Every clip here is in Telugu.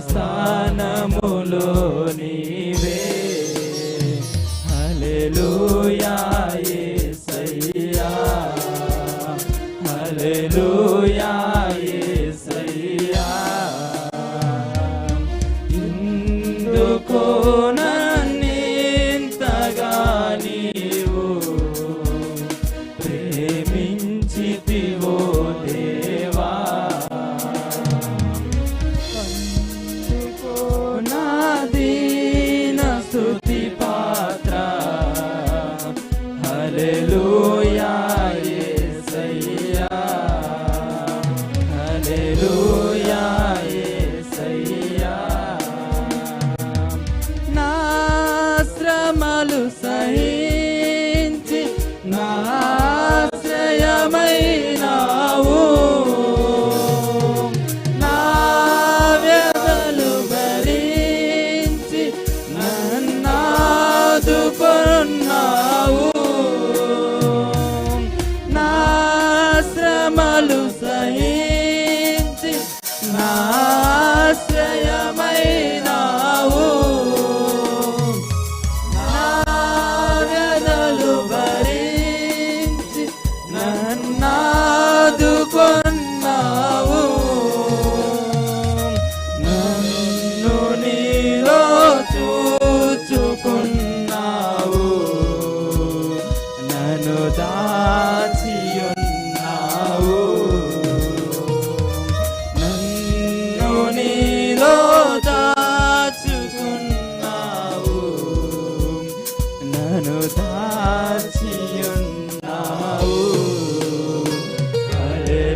స్థానములో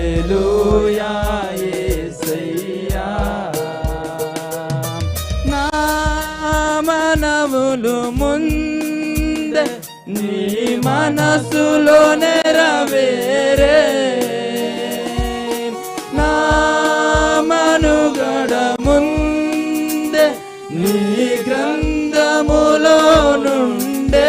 హల్లెలూయా యేసయ్యా నా మనములు ముందే నీ మనసులో నెరవేరే. నా మనుగడ ముందే నీ గ్రంథములో నుండే